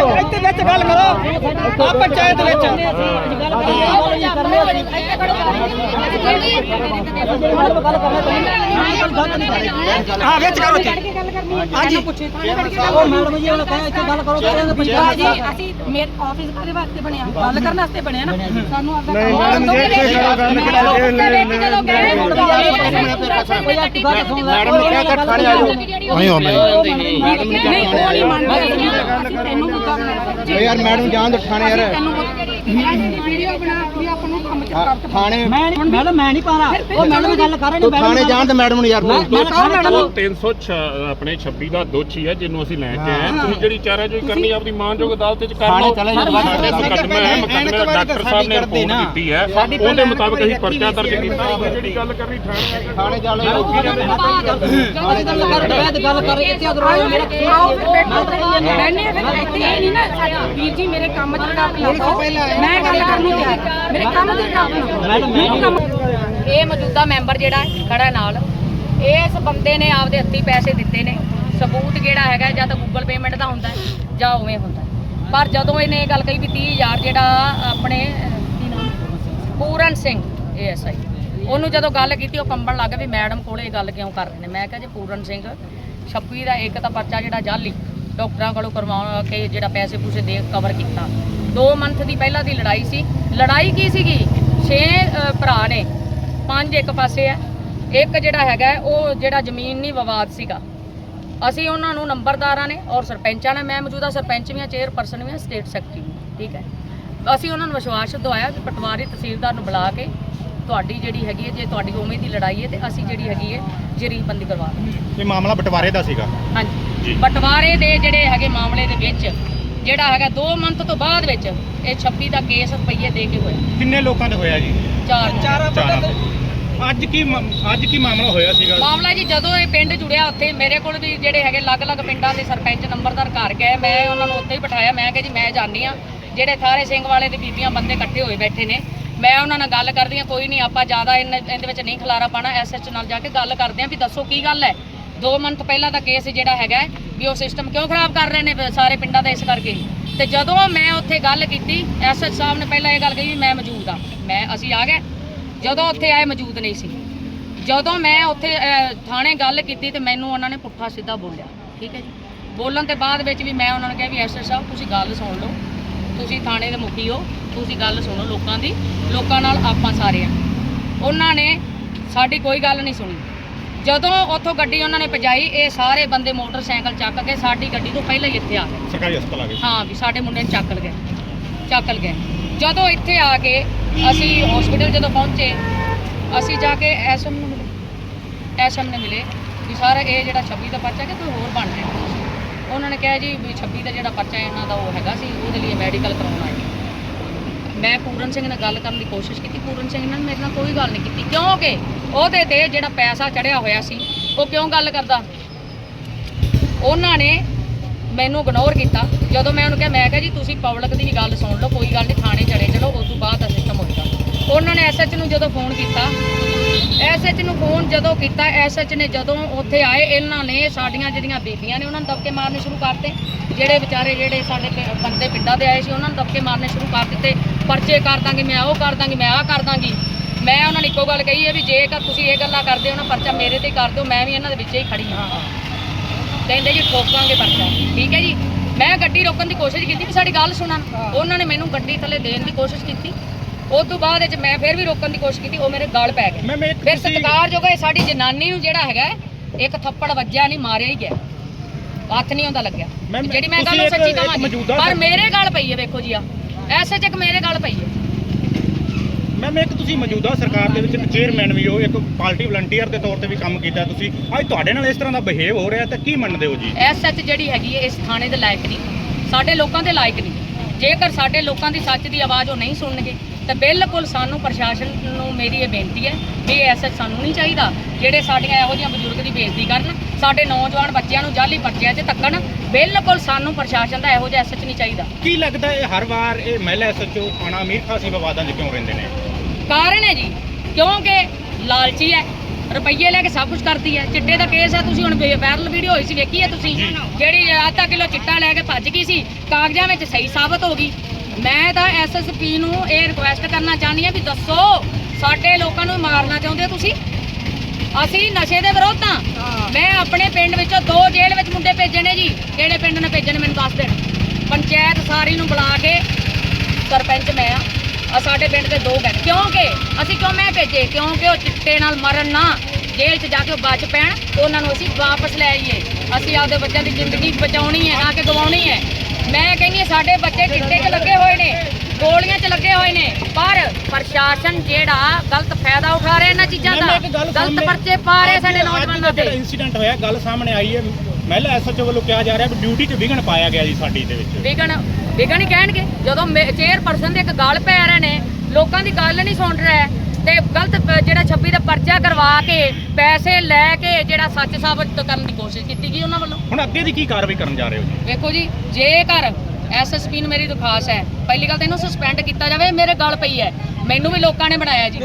ਕਰੋ। ਇੱਥੇ ਵਿੱਚ ਗੱਲ ਕਰੋ। ਆ ਪੰਚਾਇਤ ਵਿੱਚ। ਹਾਂ ਵਿੱਚ ਕਰੋ ਇੱਥੇ ਹਾਂਜੀ ਉਹ ਮੈਡਮ ਜੀ ਉਹਨਾਂ ਕਹਿੰਦੇ ਇੱਥੇ ਗੱਲ ਕਰੋ ਕਹਿੰਦੇ ਪੰਜਾਬ ਜੀ ਅਸੀਂ ਮੇਰੇ ਆਫਿਸ ਕਾਹਦੇ ਵਾਸਤੇ ਬਣਿਆ ਗੱਲ ਕਰਨ ਵਾਸਤੇ ਬਣਿਆ ਨਾ ਸਾਨੂੰ ਆਪਦਾ ਨਹੀਂ, ਮੈਡਮ ਮੈਡਮ ਨੇ ਕਿਹਾ ਥਾਣੇ ਆ ਜਾਓ। ਨਹੀਂ ਹੋ ਨਹੀਂ ਮੈਡਮ ਨੇ ਨਹੀਂ ਉਹ ਨਹੀਂ ਮੰਨਦੇ ਅਸੀਂ ਤੈਨੂੰ ਮੁੱਦਾ ਓ ਯਾਰ ਮੈਡਮ ਜਾਣ ਦੋ ਥਾਣੇ ਯਾਰ ਤੈਨੂੰ ਵੀਡੀਓ ਬਣਾ ਵੀ ਆਪਾਂ ਨੂੰ ਕੰਮ ਚ ਕਰ ਥਾਣੇ ਮੈਂ ਨਹੀਂ ਮੈਡਮ ਮੈਂ ਨਹੀਂ ਪਾਣਾ ਉਹ ਮੈਡਮ ਗੱਲ ਕਰ ਰਹੇ ਨੇ ਤੂੰ ਥਾਣੇ ਜਾਣ ਤੇ ਮੈਡਮ ਨੂੰ ਯਾਰ ਮੈਂ ਉਹ ਚਲੋ 306 ਆਪਣੇ 26 ਦਾ ਦੋਸ਼ੀ ਹੈ ਜਿਹਨੂੰ ਅਸੀਂ ਲੈ ਕੇ ਆਏ। ਤੁਸੀਂ ਜਿਹੜੀ ਚਾਰਾਜੋਈ ਕਰਨੀ ਆਪਣੀ ਮਾਨਯੋਗ ਅਦਾਲਤ ਵਿੱਚ ਕਰ ਲਓ। ਮੁਕੱਦਮਾ ਹੈ ਮੁਕੱਦਮੇ ਦਾ ਡਾਕਟਰ ਸਾਹਿਬ ਨੇ ਰਿਪੋਰਟ ਦਿੱਤੀ ਹੈ। ਉਹਦੇ ਮੁਤਾਬਕ ਅਸੀਂ ਪਰਚਾ ਦਰਜ ਕੀਤਾ ਜਿਹੜੀ ਗੱਲ ਕਰਨੀ ਥਾਣੇ ਕੇ ਥਾਣੇ ਜਾ ਲਓ। ਥਾਣੇ ਗੱਲ ਕਰ ਬੈਠ ਗੱਲ ਕਰ ਇੱਥੇ ਆਓ ਮੇਰਾ ਕੀ ਫਿਰ ਬੈਠੋ। ਇਹ ਨਹੀਂ ਨਾ ਵੀਰ ਜੀ ਮੇਰੇ ਕੰਮ ਚ ਰੁਕਾਵਟ ਪਾਓ। ਮੈਂ ਗੱਲ ਕਰਨ ਨੂੰ ਤਿਆਰ ਮੇਰੇ ਕੰਮ ਚ ਰੁਕਾਵਟ ਨਾ ਪਾਓ ਮੈਡਮ। ਮੈਂ ਇਹ ਮੌਜੂਦਾ ਮੈਂਬਰ ਜਿਹੜਾ ਖੜਾ ਨਾਲ ਇਸ ਬੰਦੇ ਨੇ ਆਪਦੇ ਹੱਥੀ ਪੈਸੇ ਦਿੱਤੇ ਨੇ। ਸਬੂਤ ਜਿਹੜਾ ਹੈਗਾ ਜਾਂ ਤਾਂ ਗੂਗਲ ਪੇਮੈਂਟ ਦਾ ਹੁੰਦਾ ਹੈ, ਜਾਂ ਉਵੇਂ ਹੁੰਦਾ ਹੈ। ਪਰ ਜਦੋਂ ਇਹਨੇ ਇਹ ਗੱਲ ਕਹੀ ਵੀ 30000 ਜਿਹੜਾ ਆਪਣੇ ਪੂਰਨ ਸਿੰਘ ਏਐਸਆਈ ਉਹਨੂੰ ਜਦੋਂ ਗੱਲ ਕੀਤੀ ਉਹ ਕੰਬਣ ਲੱਗ ਗਿਆ ਵੀ ਮੈਡਮ ਕੋਲੇ ਇਹ ਗੱਲ ਕਿਉਂ ਕਰ ਰਹੇ ਨੇ? ਮੈਂ ਕਿਹਾ ਜੀ ਪੂਰਨ ਸਿੰਘ 26 ਦਾ ਇੱਕ ਤਾਂ ਪਰਚਾ ਜਿਹੜਾ ਜਾਲੀ ਡਾਕਟਰਾਂ ਕੋਲੋਂ ਕਰਵਾ ਕੇ ਜਿਹੜਾ ਪੈਸੇ ਪੂਸੇ ਦੇ ਕਵਰ ਕੀਤਾ। 2 ਮੰਥ ਦੀ ਪਹਿਲਾਂ ਦੀ ਲੜਾਈ ਸੀ। ਲੜਾਈ ਕੀ ਸੀਗੀ? 6 ਭਰਾ ਨੇ। ਪੰਜ ਇੱਕ ਪਾਸੇ ਹੈ। ਇੱਕ ਜਿਹੜਾ ਹੈਗਾ ਉਹ ਜਿਹੜਾ ਜ਼ਮੀਨ ਨਹੀਂ ਵਿਵਾਦ ਸੀਗਾ। ਅਸੀਂ ਉਹਨਾਂ ਨੂੰ ਨੰਬਰਦਾਰਾਂ ਨੇ ਔਰ ਸਰਪੰਚਾਂ ਨੇ ਮੈਂ ਮੌਜੂਦਾ ਸਰਪੰਚ ਵੀ ਹਾਂ ਚੇਅਰਪਰਸਨ ਵੀ ਹਾਂ ਸਟੇਟ ਸੈਕਟਰੀ ਵੀ ਠੀਕ ਹੈ। ਅਸੀਂ ਉਹਨਾਂ ਨੂੰ ਵਿਸ਼ਵਾਸ ਦਵਾਇਆ ਕਿ ਪਟਵਾਰੀ ਤਹਿਸੀਲਦਾਰ ਨੂੰ ਬੁਲਾ ਕੇ ਤੁਹਾਡੀ ਜਿਹੜੀ ਹੈਗੀ ਹੈ ਜੇ ਤੁਹਾਡੀ ਉਵੇਂ ਦੀ ਲੜਾਈ ਹੈ ਤੇ ਅਸੀਂ ਜਿਹੜੀ ਹੈਗੀ ਹੈ ਜਰੀਬੰਦੀ ਕਰਵਾ ਦਿੰਦੇ ਇਹ ਮਾਮਲਾ ਬਟਵਾਰੇ ਦਾ ਸੀਗਾ। ਹਾਂਜੀ। ਬਟਵਾਰੇ ਦੇ ਜਿਹੜੇ ਹੈਗੇ ਮਾਮਲੇ ਦੇ ਵਿੱਚ ਜਿਹੜਾ ਹੈਗਾ 2 ਮੰਥ ਤੋਂ ਬਾਅਦ ਵਿੱਚ ਇਹ 26 ਦਾ ਕੇਸ ਰੁਪਈਏ ਦੇ ਕੇ ਹੋਇਆ। ਕਿੰਨੇ ਲੋਕਾਂ ਦੇ ਹੋਇਆ ਜੀ? ਚਾਰ। ਚਾਰਾ ਚਾਰਾਂ ਦੇ। ਅੱਜ ਕੀ ਮ- ਅੱਜ ਕੀ ਮਾਮਲਾ ਹੋਇਆ ਸੀਗਾ? ਮਾਮਲਾ ਜੀ ਜਦੋਂ ਇਹ ਪਿੰਡ ਜੁੜਿਆ ਉੱਥੇ ਮੇਰੇ ਕੋਲ ਵੀ ਜਿਹੜੇ ਹੈਗੇ ਅਲੱਗ-ਅਲੱਗ ਪਿੰਡਾਂ ਦੇ ਸਰਪੰਚ ਨੰਬਰਦਾਰ ਘਰ ਗਏ। ਮੈਂ ਉਹਨਾਂ ਨੂੰ ਉੱਥੇ ਹੀ ਬਿਠਾਇਆ। ਮੈਂ ਕਿਹਾ ਜੀ ਮੈਂ ਜਾਣੀ ਆ ਜਿਹੜੇ ਥਾਰੇ ਸਿੰਘ ਵਾਲੇ ਤੇ ਬੀਬੀਆਂ ਬੰਦੇ ਇਕੱਠੇ ਹੋਏ ਬੈਠੇ ਨੇ। ਮੈਂ ਉਹਨਾਂ ਨਾਲ ਗੱਲ ਕਰਦੀ ਆ ਕੋਈ ਨਹੀਂ ਆਪਾਂ ਜ਼ਿਆਦਾ ਇਹਨ- ਇਹਦੇ ਵਿੱਚ ਨਹੀਂ ਖਲਾਰਾ ਪਾਣਾ ਐਸਐਚ ਨਾਲ ਜਾ ਕੇ ਗੱਲ ਕਰਦੇ ਆ ਵੀ ਦੱਸੋ ਕੀ ਗੱਲ ਹੈ। 2 ਮੰਥ ਪਹਿਲਾਂ ਦਾ ਕੇਸ ਜਿਹੜਾ ਹੈਗਾ ਵੀ ਉਹ ਸਿਸਟਮ ਕਿਉਂ ਖਰਾਬ ਕਰ ਰਹੇ ਨੇ ਸਾਰੇ ਪਿੰਡਾਂ ਦਾ ਇਸ ਕਰਕੇ ਤੇ ਜਦੋਂ ਮੈਂ ਉੱਥੇ ਗੱਲ ਕੀਤੀ ਐਸਐਚ ਸਾਹਿਬ ਨੇ ਪਹਿਲਾਂ ਇਹ ਗੱਲ ਕਹੀ ਵੀ ਮੈਂ ਮੌਜੂਦ ਆ ਮੈਂ, ਅਸੀਂ ਆ ਗਏ। ਜਦੋਂ ਉੱਥੇ ਆਏ, ਮੌਜੂਦ ਨਹੀਂ ਸੀ। ਜਦੋਂ ਮੈਂ ਉੱਥੇ ਥਾਣੇ ਗੱਲ ਕੀਤੀ ਤੇ ਮੈਨੂੰ ਉਹਨਾਂ ਨੇ ਪੁੱਠਾ ਸਿੱਧਾ ਬੋਲਿਆ। ਠੀਕ ਹੈ ਜੀ? ਬੋਲਣ ਦੇ ਬਾਅਦ ਵਿੱਚ ਵੀ ਮੈਂ ਉਹਨਾਂ ਨੂੰ ਕਿਹਾ ਵੀ ਐਸਐਸ ਸਾਹਿਬ, ਤੁਸੀਂ ਗੱਲ ਸੁਣ ਲਓ। ਤੁਸੀਂ ਥਾਣੇ ਦੇ ਮੁਖੀ ਹੋ। ਤੁਸੀਂ ਗੱਲ ਸੁਣੋ ਲੋਕਾਂ ਦੀ। ਲੋਕਾਂ ਨਾਲ ਆਪਾਂ ਸਾਰੇ ਆ। ਉਹਨਾਂ ਨੇ ਸਾਡੀ ਕੋਈ ਗੱਲ ਨਹੀਂ ਸੁਣੀ। ਜਦੋਂ ਉੱਥੋਂ ਗੱਡੀ ਉਹਨਾਂ ਨੇ ਭਜਾਈ ਇਹ ਸਾਰੇ ਬੰਦੇ ਮੋਟਰਸਾਈਕਲ ਚੱਕ ਕੇ ਸਾਡੀ ਗੱਡੀ ਤੋਂ ਪਹਿਲਾਂ ਹੀ ਇੱਥੇ ਆ ਗਏ। ਸਰਕਾਰੀ ਹਸਪਤਾਲ ਆ ਗਏ ਹਾਂ ਵੀ ਸਾਡੇ ਮੁੰਡੇ ਨੂੰ ਚੱਕ ਲਗੇ ਚੱਕ ਲਗੇ ਜਦੋਂ ਇੱਥੇ ਆ ਕੇ ਅਸੀਂ ਹਸਪੀਟਲ ਜਦੋਂ ਪਹੁੰਚੇ ਅਸੀਂ ਜਾ ਕੇ ਐਸਐਮ ਨੂੰ ਮਿਲੇ। ਐਸਐਮ ਨੇ ਮਿਲੇ ਵੀ ਸਰ ਇਹ ਜਿਹੜਾ 26 ਦਾ ਪਰਚਾ ਕਿ ਕੋਈ ਹੋਰ ਬਣ ਰਿਹਾ। ਉਹਨਾਂ ਨੇ ਕਿਹਾ ਜੀ ਵੀ 26 ਦਾ ਜਿਹੜਾ ਪਰਚਾ ਇਹਨਾਂ ਦਾ ਉਹ ਹੈਗਾ ਸੀ ਉਹਦੇ ਲਈ ਮੈਡੀਕਲ ਕਰਾਉਣਾ ਹੈ। ਮੈਂ ਪੂਰਨ ਸਿੰਘ ਨਾਲ ਗੱਲ ਕਰਨ ਦੀ ਕੋਸ਼ਿਸ਼ ਕੀਤੀ, ਪੂਰਨ ਸਿੰਘ ਨਾਲ ਮੇਰੇ ਨਾਲ ਕੋਈ ਗੱਲ ਨਹੀਂ ਕੀਤੀ। ਕਿਉਂਕਿ ਉਹਦੇ ਤੇ ਜਿਹੜਾ ਪੈਸਾ ਚੜਿਆ ਹੋਇਆ ਸੀ, ਉਹ ਕਿਉਂ ਗੱਲ ਕਰਦਾ? ਉਹਨਾਂ ਨੇ ਮੈਨੂੰ ਇਗਨੋਰ ਕੀਤਾ। ਜਦੋਂ ਮੈਂ ਉਹਨੂੰ ਕਿਹਾ, ਮੈਂ ਕਿਹਾ ਜੀ, ਤੁਸੀਂ ਪਬਲਿਕ ਦੀ ਵੀ ਗੱਲ ਸੁਣ ਲਓ, ਕੋਈ ਗੱਲ ਨਹੀਂ, ਥਾਣੇ ਚੜੇ ਚਲੋ, ਉਸ ਤੋਂ ਬਾਅਦ ਦਾ ਸਿਸਟਮ ਹੋਏਗਾ। ਉਹਨਾਂ ਨੇ ਐਸਐਚ ਨੂੰ ਜਦੋਂ ਫੋਨ ਕੀਤਾ ਐਸਐਚ ਨੂੰ ਫੋਨ ਜਦੋਂ ਕੀਤਾ ਐਸਐਚ ਨੇ ਜਦੋਂ ਉੱਥੇ ਆਏ, ਇਹਨਾਂ ਨੇ ਸਾਡੀਆਂ ਜਿਹੜੀਆਂ ਬੀਬੀਆਂ ਨੇ, ਉਹਨਾਂ ਨੂੰ ਦਬਕੇ ਮਾਰਨੇ ਸ਼ੁਰੂ ਕਰਤੇ। ਜਿਹੜੇ ਵਿਚਾਰੇ, ਜਿਹੜੇ ਸਾਡੇ ਪਿ- ਬੰਦੇ ਪਿੰਡਾਂ ਦੇ ਆਏ ਸੀ, ਉਹਨਾਂ ਨੂੰ ਦਬਕੇ ਮਾਰਨੇ ਸ਼ੁਰੂ ਕਰ ਦਿੱਤੇ। ਪਰਚੇ ਕਰ ਦਾਂਗੇ ਮੈਂ ਉਹ ਕਰ ਦਾਂਗੀ ਮੈਂ ਆਹ ਕਰ ਦਾਂਗੀ। ਮੈਂ ਉਹਨਾਂ ਨੂੰ ਇੱਕੋ ਗੱਲ ਕਹੀ ਹੈ ਵੀ ਜੇਕਰ ਤੁਸੀਂ ਇਹ ਗੱਲਾਂ ਕਰਦੇ ਹੋ ਨਾ ਪਰਚਾ ਮੇਰੇ ਤੇ ਕਰ ਦਿਓ ਮੈਂ ਵੀ ਇਹਨਾਂ ਦੇ ਵਿੱਚ ਹੀ ਖੜੀ ਹਾਂ। ਕਹਿੰਦੇ ਜੀ ਠੋਕਾਂਗੇ ਪਰਚਾ। ਠੀਕ ਹੈ ਜੀ? ਮੈਂ ਗੱਡੀ ਰੋਕਣ ਦੀ ਕੋਸ਼ਿਸ਼ ਕੀਤੀ ਵੀ ਸਾਡੀ ਗੱਲ ਸੁਣਨ। ਉਹਨਾਂ ਨੇ ਮੈਨੂੰ ਗੱਡੀ ਥੱਲੇ ਦੇਣ ਦੀ ਕੋਸ਼ਿਸ਼ ਕੀਤੀ। ਉਸ ਤੋਂ ਬਾਅਦ ਵਿੱਚ ਮੈਂ ਫਿਰ ਵੀ ਰੋਕਣ ਦੀ ਕੋਸ਼ਿਸ਼ ਕੀਤੀ ਉਹ ਮੇਰੇ ਗਲ ਪੈ ਗਏ। ਫਿਰ ਤੁਸੀਂ ਸਤਿਕਾਰਯੋਗ ਹੈ ਸਾਡੀ ਜਨਾਨੀ ਨੂੰ ਜਿਹੜਾ ਹੈਗਾ ਇੱਕ ਥੱਪੜ ਵੱਜਿਆ ਨਹੀਂ ਮਾਰਿਆ ਹੀ ਗਿਆ। ਹੱਥ ਨਹੀਂ ਹੁੰਦਾ ਲੱਗਿਆ। ਜਿਹੜੀ ਮੈਂ ਗੱਲ ਸੱਚੀ ਮੌਜੂਦਾ ਪਰ ਮੇਰੇ ਗਲ ਪਈ ਹੈ ਵੇਖੋ ਜੀ ਆ ਐਸੇ ਚੱਕ ਮੇਰੇ ਗਲ ਪਈ ਹੈ। ਮੈਮ ਇੱਕ ਤੁਸੀਂ ਮੌਜੂਦਾ ਸਰਕਾਰ ਦੇ ਵਿੱਚ ਇੱਕ ਚੇਅਰਮੈਨ ਵੀ ਹੋ ਇੱਕ ਪਾਰਟੀ ਵਲੰਟੀਅਰ ਦੇ ਤੌਰ ਤੇ ਵੀ ਕੰਮ ਕੀਤਾ ਤੁਸੀਂ। ਅੱਜ ਤੁਹਾਡੇ ਨਾਲ ਇਸ ਤਰ੍ਹਾਂ ਦਾ ਬਿਹੇਵ ਹੋ ਰਿਹਾ ਤਾਂ ਕੀ ਮੰਨਦੇ ਹੋ ਜੀ? ਐਸਐਚ ਜਿਹੜੀ ਹੈਗੀ ਹੈ ਇਸ ਥਾਣੇ ਦੇ ਲਾਇਕ ਨਹੀਂ। ਸਾਡੇ ਲੋਕਾਂ ਦੇ ਲਾਇਕ ਨਹੀਂ। ਜੇਕਰ ਸਾਡੇ ਲੋਕਾਂ ਦੀ ਸੱਚ ਦੀ ਆਵਾਜ਼ ਉਹ ਨਹੀਂ ਸੁਣਨਗੇ ਤਾਂ ਬਿਲਕੁਲ ਸਾਨੂੰ ਪ੍ਰਸ਼ਾਸਨ ਨੂੰ ਮੇਰੀ ਇਹ ਬੇਨਤੀ ਹੈ ਵੀ ਐਸਐਚ ਸਾਨੂੰ ਨਹੀਂ ਚਾਹੀਦਾ ਜਿਹੜੇ ਸਾਡੀਆਂ ਇਹੋ ਜਿਹੀਆਂ ਬਜ਼ੁਰਗ ਦੀ ਬੇਇੱਜ਼ਤੀ ਕਰਨ ਸਾਡੇ ਨੌਜਵਾਨ ਬੱਚਿਆਂ ਨੂੰ ਜਾਲੀ ਪਰਚਿਆਂ 'ਚ ਧੱਕਣ ਬਿਲਕੁਲ ਸਾਨੂੰ ਪ੍ਰਸ਼ਾਸਨ ਦਾ ਇਹੋ ਜਿਹਾ ਐਸਐਚ ਨਹੀਂ ਚਾਹੀਦਾ। ਕੀ ਲੱਗਦਾ ਇਹ ਹਰ ਵਾਰ ਇਹ ਮਹਿਲਾ ਐਸਐਚਓ ਆਣਾ ਅਮੀਰ ਖਾਸੀ ਵਿਵਾਦਾਂ 'ਚ ਕਿਉਂ ਰਹਿੰਦੇ ਨੇ? ਕਾਰਨ ਹੈ ਜੀ ਕਿਉਂਕਿ ਲਾਲਚੀ ਹੈ ਰੁਪਈਏ ਲੈ ਕੇ ਸਭ ਕੁਝ ਕਰਦੀ ਹੈ ਚਿੱਟੇ ਦਾ ਕੇਸ ਹੈ ਤੁਸੀਂ ਹੁਣ ਵਾਇਰਲ ਵੀਡੀਓ ਹੋਈ ਸੀ ਵੇਖੀ ਹੈ ਤੁਸੀਂ ਜਿਹੜੀ ਆਧਾ ਕਿਲੋ ਚਿੱਟਾ ਲੈ ਕੇ ਭੱਜ ਗਈ ਸੀ ਕਾਗਜ਼ਾਂ ਵਿੱਚ ਸਹੀ ਸਾਬਤ ਹੋ ਗਈ। ਮੈਂ ਤਾਂ ਐਸਐਸਪੀ ਨੂੰ ਇਹ ਰਿਕੁਐਸਟ ਕਰਨਾ ਚਾਹੁੰਦੀ ਹਾਂ ਵੀ ਦੱਸੋ ਸਾਡੇ ਲੋਕਾਂ ਨੂੰ ਮਾਰਨਾ ਚਾਹੁੰਦੇ ਹੋ ਤੁਸੀਂ? ਅਸੀਂ ਨਸ਼ੇ ਦੇ ਵਿਰੋਧ ਹਾਂ। ਮੈਂ ਆਪਣੇ ਪਿੰਡ ਵਿੱਚੋਂ ਦੋ ਜੇਲ੍ਹ ਵਿੱਚ ਮੁੰਡੇ ਭੇਜੇ ਨੇ ਜੀ। ਕਿਹੜੇ ਪਿੰਡ ਨੇ ਭੇਜੇ ਨੇ ਮੈਨੂੰ ਦੱਸ ਦੇਣ। ਪੰਚਾਇਤ ਸਾਰੀ ਨੂੰ ਬੁਲਾ ਕੇ ਸਰਪੰਚ ਮੈਂ ਆ ਆ ਸਾਡੇ ਪਿੰਡ ਦੇ ਦੋ ਗਏ ਕਿਉਂਕਿ ਅਸੀਂ ਕਿਉਂ ਮੈਂ ਭੇਜੇ? ਕਿਉਂਕਿ ਉਹ ਚਿੱਟੇ ਨਾਲ ਮਰਨ ਨਾ। ਜੇਲ੍ਹ 'ਚ ਜਾ ਕੇ ਉਹ ਬਚ ਪੈਣ। ਉਹਨਾਂ ਨੂੰ ਅਸੀਂ ਵਾਪਸ ਲੈ ਆਈਏ। ਅਸੀਂ ਆਪਦੇ ਬੱਚਿਆਂ ਦੀ ਜ਼ਿੰਦਗੀ ਬਚਾਉਣੀ ਹੈ ਨਾ ਕਿ ਗਵਾਉਣੀ ਹਾਂ। ਸਾਡੇ ਬੱਚੇ ਚਿੱਟੇ 'ਚ ਲੱਗੇ ਹੋਏ ਨੇ ਗੋਲੀਆਂ 'ਚ ਲੱਗੇ ਹੋਏ ਨੇ। ਪਰ ਪ੍ਰਸ਼ਾਸਨ ਜਿਹੜਾ ਗਲਤ ਫਾਇਦਾ ਉਠਾ ਰਿਹਾ ਇਹਨਾਂ ਚੀਜ਼ਾਂ ਦਾ ਗਲਤ ਪਰਚੇ ਪਾ ਰਹੇ ਸਾਡੇ ਨੌਜਵਾਨਾਂ ਤੇ ਇਨਸੀਡੈਂਟ ਹੋਇਆ ਗੱਲ ਸਾਹਮਣੇ ਆਈ ਹੈ। ਮਹਿਲਾ ਐਸਐਚਓ ਵੱਲੋਂ ਕਿਹਾ ਜਾ ਰਿਹਾ ਵੀ ਡਿਊਟੀ 'ਚ ਵਿਘਨ ਪਾਇਆ ਗਿਆ ਜੀ ਸਾਡੀ ਦੇ ਵਿੱਚ। ਵਿਗਣ ਵਿਗਣ ਹੀ ਕਹਿਣਗੇ। ਜਦੋਂ ਚੇਅਰਪਰਸਨ ਦੇ ਇੱਕ ਗੱਲ ਪੈ ਰਹੇ ਨੇ ਲੋਕਾਂ ਦੀ ਗੱਲ ਨਹੀਂ ਸੁਣ ਰਿਹਾ ਤੇ ਗਲਤ ਜਿਹੜਾ 26 ਦਾ ਪਰਚਾ ਕਰਵਾ ਕੇ ਪੈਸੇ ਲੈ ਕੇ ਜਿਹੜਾ ਸੱਚ ਸਾਬਤ ਕਰਨ ਦੀ ਕੋਸ਼ਿਸ਼ ਕੀਤੀ ਗਈ ਉਹਨਾਂ ਵੱਲੋਂ। ਹੁਣ ਅੱਗੇ ਦੀ ਕੀ ਕਾਰਵਾਈ ਕਰਨ ਜਾ ਰਹੇ ਹੋ ਜੀ? ਵੇਖੋ ਜੀ ਜੇਕਰ ਐਸਐਸਪੀ ਨੂੰ ਮੇਰੀ ਦਰਖਾਸਤ ਹੈ। ਪਹਿਲੀ ਗੱਲ ਤਾਂ ਇਹਨੂੰ ਸਸਪੈਂਡ ਕੀਤਾ ਜਾਵੇ ਮੇਰੇ ਗੱਲ ਪਈ ਹੈ। ਮੈਨੂੰ ਵੀ ਲੋਕਾਂ ਨੇ ਬਣਾਇਆ ਜੀ।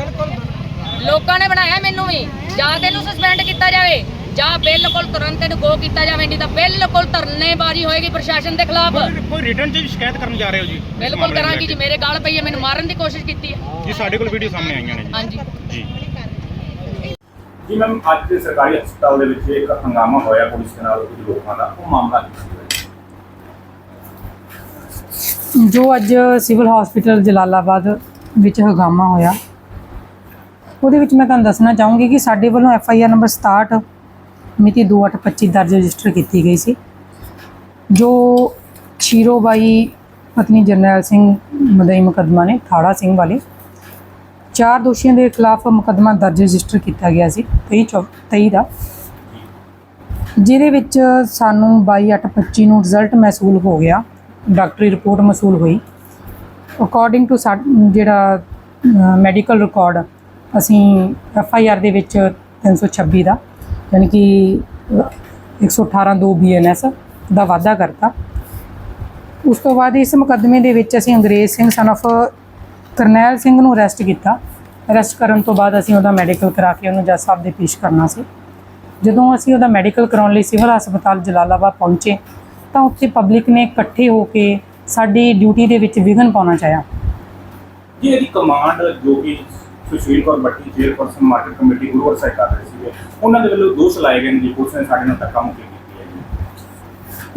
ਲੋਕਾਂ ਨੇ ਬਣਾਇਆ ਮੈਨੂੰ ਵੀ। ਜਾਂ ਤੇ ਇਹਨੂੰ ਸਸਪੈਂਡ ਕੀਤਾ ਜਾਵੇ ਜਾਂ ਬਿਲਕੁਲ ਤੁਰੰਤ ਇਹਨੂੰ ਗੋ ਕੀਤਾ ਜਾਵੇ ਨਹੀਂ ਤਾਂ ਬਿਲਕੁਲ ਧਰਨੇਬਾਜ਼ੀ ਹੋਏਗੀ ਪ੍ਰਸ਼ਾਸਨ ਦੇ ਖਿਲਾਫ। ਕੋਈ- ਰਿਟਰਨ 'ਚ ਸ਼ਿਕਾਇਤ ਕਰਨ ਜਾ ਰਹੇ ਹੋ ਜੀ? ਬਿਲਕੁਲ ਕਰਾਂਗੀ ਜੀ ਮੇਰੇ ਗੱਲ ਪਈ ਹੈ ਮੈਨੂੰ ਮਾਰਨ ਦੀ ਕੋਸ਼ਿਸ਼ ਕੀਤੀ ਹੈ? ਜੀ ਸਾਡੇ ਕੋਲ ਵੀਡੀਓ ਸਾਹਮਣੇ ਆਈਆਂ ਨੇ ਜੀ। ਹਾਂਜੀ। ਜੀ। ਜੀ ਮੈਮ ਅੱਜ ਦੇ ਸਰਕਾਰੀ ਹਸਪਤਾਲ ਦੇ ਵਿੱਚ ਇੱਕ ਹੰਗਾਮਾ ਹੋਇਆ ਪੁਲਿਸ ਦੇ ਨਾਲ ਕੁਝ ਲੋਕਾਂ ਦਾ। ਉਹ ਮਾਮਲਾ ਕੀ ਸੀ? ਜੋ ਅੱਜ ਸਿਵਲ ਹਸਪੀਟਲ ਜਲਾਲਾਬਾਦ ਵਿੱਚ ਹਗਾਮਾ ਹੋਇਆ, ਉਹਦੇ ਵਿੱਚ ਮੈਂ ਤੁਹਾਨੂੰ ਦੱਸਣਾ ਚਾਹੂੰਗੀ ਕਿ ਸਾਡੇ ਵੱਲੋਂ ਐਫ ਆਈ ਆਰ ਨੰਬਰ 67 ਮਿਤੀ 2825 ਦਰਜ ਰਜਿਸਟਰ ਕੀਤੀ ਗਈ ਸੀ, ਜੋ ਸ਼ੀਰੋਬਾਈ ਪਤਨੀ ਜਰਨੈਲ ਸਿੰਘ ਮਦਈ ਮੁਕੱਦਮਾ ਨੇ, ਥਾੜਾ ਸਿੰਘ ਵਾਲੇ, ਚਾਰ ਦੋਸ਼ੀਆਂ ਦੇ ਖਿਲਾਫ ਮੁਕੱਦਮਾ ਦਰਜ ਰਜਿਸਟਰ ਕੀਤਾ ਗਿਆ ਸੀ 23 ਚੌ- 23 ਦਾ, ਜਿਹਦੇ ਵਿੱਚ ਸਾਨੂੰ 22/8/25 ਨੂੰ ਰਿਜ਼ਲਟ ਮਹਿਸੂਲ ਹੋ ਗਿਆ। ਡਾਕਟਰੀ ਰਿਪੋਰਟ ਮਸੂਲ ਹੋਈ। ਅਕੋਰਡਿੰਗ ਟੂ ਜਿਹੜਾ ਮੈਡੀਕਲ ਰਿਕਾਰਡ ਅਸੀਂ ਐਫ ਆਈ ਆਰ ਦੇ ਵਿੱਚ 326 ਦਾ ਯਾਨੀ ਕਿ ਅ, 118 2 ਬੀਐਨਐਸ ਦਾ ਵਾਅਦਾ ਕਰਤਾ। ਉਸ ਤੋਂ ਬਾਅਦ ਇਸ ਮੁਕੱਦਮੇ ਦੇ ਵਿੱਚ ਅਸੀਂ ਅੰਗਰੇਜ਼ ਸਿੰਘ ਸਨ of ਕਰਨੈਲ ਸਿੰਘ ਨੂੰ ਅਰੈਸਟ ਕੀਤਾ। ਅਰੈਸਟ ਕਰਨ ਤੋਂ ਬਾਅਦ ਅਸੀਂ ਉਹਦਾ ਮੈਡੀਕਲ ਕਰਾ ਕੇ ਉਹਨੂੰ ਜੱਜ ਸਾਹਿਬ ਦੇ ਪੇਸ਼ ਕਰਨਾ ਸੀ। ਜਦੋਂ ਅਸੀਂ ਉਹਦਾ ਮੈਡੀਕਲ ਕਰਾਉਣ ਲਈ ਸਿਵਲ ਹਸਪਤਾਲ ਜਲਾਲਾਬਾਦ ਪਹੁੰਚੇ ਤਾਂ ਉੱਥੇ ਪਬਲਿਕ ਨੇ ਇਕੱਠੇ ਹੋ ਕੇ ਸਾਡੀ ਡਿਊਟੀ ਦੇ ਵਿੱਚ ਵਿਘਨ ਪਾਉਣਾ ਚਾਹਿਆ। ਜੀ ਇਹਦੀ ਕਮਾਂਡ ਜੋ ਕਿ Sushil Kaur Batti chairperson market committee Guru ਵਰਸਾਈ ਕਰ ਰਹੇ ਸੀਗੇ ਉਹਨਾਂ ਦੇ ਵੱਲੋਂ ਦੋਸ਼ ਲਾਏ ਗਏ ਨੇ ਜੀ ਪੁਲਿਸ ਨੇ ਸਾਡੇ ਨਾਲ ਧੱਕਾ ਮੁੱਕੀ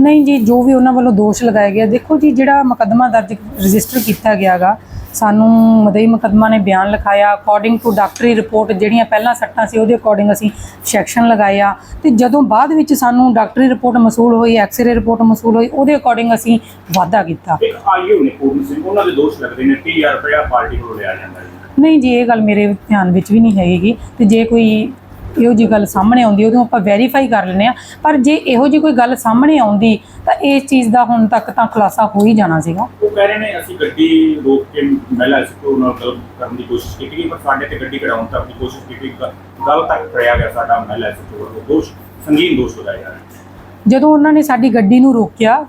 ਨਹੀਂ ਜੀ ਜੋ ਵੀ ਉਹਨਾਂ ਵੱਲੋਂ ਦੋਸ਼ ਲਗਾਇਆ ਗਿਆ ਦੇਖੋ ਜੀ ਜਿਹੜਾ ਮੁਕੱਦਮਾ ਦਰਜ ਰਜਿਸਟਰ ਕੀਤਾ ਗਿਆਗਾ ਸਾਨੂੰ ਮਦਈ ਮੁਕੱਦਮਾ ਨੇ ਬਿਆਨ ਲਿਖਾਇਆ। ਅਕੋਰਡਿੰਗ ਟੂ ਡਾਕਟਰੀ ਰਿਪੋਰਟ ਜਿਹੜੀਆਂ ਪਹਿਲਾਂ ਸੱਟਾਂ ਸੀ ਉਹਦੇ ਅਕੋਰਡਿੰਗ ਅਸੀਂ ਸੈਕਸ਼ਨ ਲਗਾਇਆ ਤੇ ਜਦੋਂ ਬਾਅਦ ਵਿੱਚ ਸਾਨੂੰ ਡਾਕਟਰੀ ਰਿਪੋਰਟ ਮਸੂਲ ਹੋਈ ਐਕਸ-ਰੇ ਰਿਪੋਰਟ ਮਸੂਲ ਹੋਈ ਉਹਦੇ ਅਕੋਰਡਿੰਗ ਅਸੀਂ ਵਾਅਦਾ ਕੀਤਾ। ਇੱਕ ਆਈਓ ਨੇ ਪੂਰਨ ਸਿੰਘ ਉਹਨਾਂ ਦੇ ਦੋਸ਼ ਲੱਗਦੇ ਨੇ 30000 ਰੁਪਇਆ ਪਾਰਟੀ ਕੋਲੋਂ ਲਿਆ ਜਾਂਦਾ ਜੀ। ਨਹੀਂ ਜੀ ਇਹ ਗੱਲ ਮੇਰੇ ਧਿਆਨ ਵਿੱਚ ਵੀ ਨਹੀਂ ਹੈਗੀ। ਤੇ ਜੇ ਕੋਈ ਇਹੋ ਜੀ ਗੱਲ ਸਾਹਮਣੇ ਆਉਂਦੀ ਉਹਨੂੰ ਆਪਾਂ ਵੈਰੀਫਾਈ ਕਰ ਲੈਂਦੇ ਆ ਪਰ ਜੇ ਇਹੋ ਜੀ ਕੋਈ ਗੱਲ ਸਾਹਮਣੇ ਆਉਂਦੀ, ਤਾਂ ਇਸ ਚੀਜ਼ ਦਾ ਹੁਣ ਤੱਕ ਤਾਂ ਖੁਲਾਸਾ ਹੋ ਹੀ ਜਾਣਾ ਸੀਗਾ। ਉਹ ਕਹਿ ਰਹੇ ਨੇ ਅਸੀਂ ਗੱਡੀ ਰੋਕ ਕੇ ਮਹਿਲਾ ਸਿੱਕੋ ਨਾਲ ਗੱਲ ਕਰਨ ਦੀ ਕੋਸ਼ਿਸ਼ ਕੀਤੀ ਪਰ ਸਾਡੇ ਤੇ ਗੱਡੀ ਕਢਾਉਣ ਤੱਕ ਦੀ ਕੋਸ਼ਿਸ਼ ਕੀਤੀ ਗ- ਤੱਕ ਕਰਿਆ ਗਿਆ ਸਾਡਾ ਮਹਿਲਾ ਸਿੱਕੋ ਦੋਸ਼, ਸੰਗੀਨ ਦੋਸ਼ ਲਗਾਏ ਜਾ ਜਦੋਂ ਉਹਨਾਂ ਨੇ ਸਾਡੀ ਗੱਡੀ ਨੂੰ ਰੋਕਿਆ,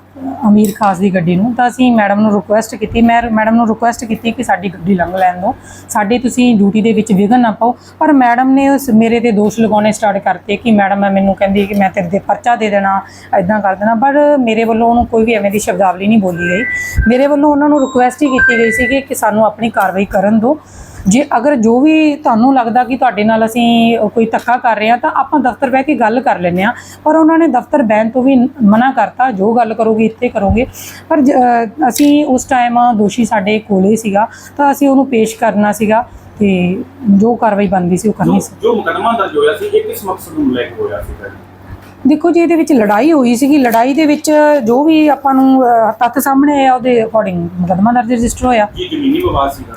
ਅਮੀਰ ਖਾਸ ਦੀ ਗੱਡੀ ਨੂੰ, ਤਾਂ ਅਸੀਂ ਮੈਡਮ ਨੂੰ ਰਿਕੁਐਸਟ ਕੀਤੀ। ਮੈਂ ਮੈਡਮ ਨੂੰ ਰਿਕੁਐਸਟ ਕੀਤੀ ਕਿ ਸਾਡੀ ਗੱਡੀ ਲੰਘ ਲੈਣ ਦਿਓ। ਸਾਡੇ ਤੁਸੀਂ ਡਿਊਟੀ ਦੇ ਵਿੱਚ ਵਿਘਨ ਨਾ ਪਾਓ। ਪਰ ਮੈਡਮ ਨੇ ਉਸ ਮੇਰੇ ਤੇ ਦੋਸ਼ ਲਗਾਉਣੇ ਸਟਾਰਟ ਕਰਤੇ ਕਿ ਮੈਡਮ ਮੈਂ ਮੈਨੂੰ ਕਹਿੰਦੀ ਕਿ ਮੈਂ ਤੇਰੇ ਤੇ ਪਰਚਾ ਦੇ ਦੇਣਾ ਐਦਾਂ ਕਰ ਦੇਣਾ। ਪਰ ਮੇਰੇ ਵੱਲੋਂ ਉਹਨੂੰ ਕੋਈ ਵੀ ਐਵੇਂ ਦੀ ਸ਼ਬਦਾਵਲੀ ਨਹੀਂ ਬੋਲੀ ਗਈ। ਮੇਰੇ ਵੱਲੋਂ ਉਹਨਾਂ ਨੂੰ ਰਿਕੁਐਸਟ ਹੀ ਕੀਤੀ ਗਈ ਸੀ ਕਿ ਸਾਨੂੰ ਆਪਣੀ ਕਾਰਵਾਈ ਕਰਨ ਦਿਓ। ਜੇ ਅਗਰ ਜੋ ਵੀ ਤੁਹਾਨੂੰ ਲੱਗਦਾ ਕਿ ਤੁਹਾਡੇ ਨਾਲ ਅਸੀਂ ਕੋਈ ਧੱਕਾ ਕਰ ਰਹੇ ਹਾਂ ਤਾਂ ਆਪਾਂ ਦਫ਼ਤਰ ਬਹਿ ਕੇ ਗੱਲ ਕਰ ਲੈਂਦੇ ਹਾਂ। ਪਰ ਉਹਨਾਂ ਨੇ ਦਫ਼ਤਰ ਬੈਨ ਤੋਂ ਵੀ ਮਨਾ ਕਰਤਾ ਜੋ ਗੱਲ ਕਰੋਗੇ ਇੱਥੇ ਕਰੋਗੇ। ਪਰ ਅਸੀਂ ਉਸ ਟਾਈਮ ਦੋਸ਼ੀ ਸਾਡੇ ਕੋਲੇ ਸੀਗਾ ਤਾਂ ਅਸੀਂ ਉਹਨੂੰ ਪੇਸ਼ ਕਰਨਾ ਸੀਗਾ ਤੇ ਜੋ ਕਾਰਵਾਈ ਬਣਦੀ ਸੀ ਉਹ ਕਰਨੀ ਸੀ। ਜੋ- ਮੁਕੱਦਮਾ ਦਰਜ ਹੋਇਆ ਸੀ ਇਹ ਕਿਸ ਮਕਸਦ ਨੂੰ ਲੈ ਕੇ ਹੋਇਆ ਸੀ ਦੇਖੋ ਜੀ ਇਹਦੇ ਵਿੱਚ ਲੜਾਈ ਹੋਈ ਸੀਗੀ। ਲੜਾਈ ਦੇ ਵਿੱਚ ਜੋ ਵੀ ਆਪਾਂ ਨੂੰ ਤੱਥ ਸਾਹਮਣੇ ਆਇਆ ਉਹਦੇ ਅਕੋਰਡਿੰਗ ਮੁਕੱਦਮਾ ਦਰਜ ਰਜਿਸਟਰ ਹੋਇਆ। ਕੀ ਜ਼ਮੀਨੀ ਵਿਵਾਦ ਸੀਗਾ?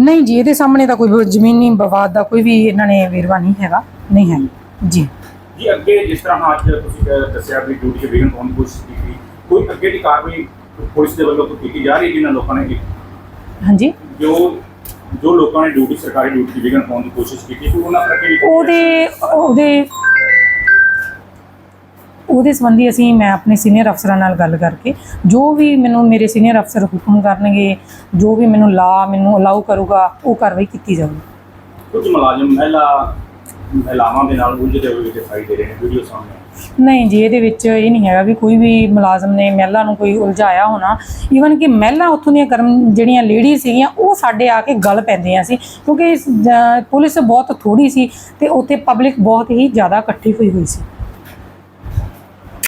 ਨਹੀਂ ਜੀ ਇਹਦੇ ਸਾਹਮਣੇ ਤਾਂ ਕੋਈ ਜ਼ਮੀਨੀ ਵਿਵਾਦ ਦਾ ਕੋਈ ਵੀ ਇਹਨਾਂ ਨੇ ਵੇਰਵਾ ਨਹੀਂ ਹੈਗਾ ਨਹੀਂ ਹੈ। ਜੀ। ਜੀ ਅੱਗੇ ਜਿਸ ਤਰ੍ਹਾਂ ਅੱਜ ਤੁਸੀਂ ਦੱਸਿਆ ਵੀ ਡਿਊਟੀ ਪਾਉਣ ਦੀ ਕੋਸ਼ਿਸ਼ ਕੀਤੀ ਕੋਈ ਅੱਗੇ ਦੀ ਕਾਰਵਾਈ ਪੁਲਿਸ ਦੇ ਵੱਲੋਂ ਕੋਈ ਕੀਤੀ ਜਾ ਰਹੀ ਹੈ ਜਿਨ੍ਹਾਂ ਲੋਕਾਂ ਨੇ ਹਾਂਜੀ। ਜੋ ਜੋ ਲੋਕਾਂ ਨੇ ਡਿਊਟੀ ਸਰਕਾਰੀ ਡਿਊਟੀ ਵਿਘਨ ਪਾਉਣ ਦੀ ਕੋਸ਼ਿਸ਼ ਕੀਤੀ ਉਹਨਾਂ ਕਰਕੇ ਉਹਦੇ ਉਹਦੇ ਉਹਦੇ ਸੰਬੰਧੀ ਅਸੀਂ ਮੈਂ ਆਪਣੇ ਸੀਨੀਅਰ ਅਫਸਰਾਂ ਨਾਲ ਗੱਲ ਕਰਕੇ ਜੋ ਵੀ ਮੈਨੂੰ ਮੇਰੇ ਸੀਨੀਅਰ ਅਫਸਰ ਹੁਕਮ ਕਰਨਗੇ ਜੋ ਵੀ ਮੈਨੂੰ ਲਾ ਮੈਨੂੰ ਅਲਾਉ ਕਰੂਗਾ ਉਹ ਕਾਰਵਾਈ ਕੀਤੀ ਜਾਊਗੀ। ਕੁਝ ਮੁਲਾਜ਼ਮ ਮਹਿਲਾ ਮਹਿਲਾਵਾਂ ਦੇ ਨਾਲ ਉਲਝਦੇ ਹੋਏ ਦਿਖਾਈ ਦੇ ਰਹੇ ਨੇ ਵੀਡੀਓ ਸਾਹਮਣੇ। ਨਹੀਂ ਜੀ ਇਹਦੇ ਵਿੱਚ ਇਹ ਨਹੀਂ ਹੈਗਾ ਵੀ ਕੋਈ ਵੀ ਮੁਲਾਜ਼ਮ ਨੇ ਮਹਿਲਾ ਨੂੰ ਕੋਈ ਉਲਝਾਇਆ ਹੋਣਾ। ਈਵਨ ਕਿ ਮਹਿਲਾ ਉੱਥੋਂ ਦੀਆਂ ਕਰਮ ਜਿਹੜੀਆਂ ਲੇਡੀ ਸੀਗੀਆਂ ਉਹ ਸਾਡੇ ਆ ਕੇ ਗੱਲ ਪੈਂਦੀਆਂ ਸੀ। ਕਿਉਂਕਿ ਪੁਲਿਸ ਬਹੁਤ ਥੋੜੀ ਸੀ ਤੇ ਉੱਥੇ ਪਬਲਿਕ ਬਹੁਤ ਹੀ ਜ਼ਿਆਦਾ ਇਕੱਠੀ ਹੋਈ ਹੋਈ ਸੀ।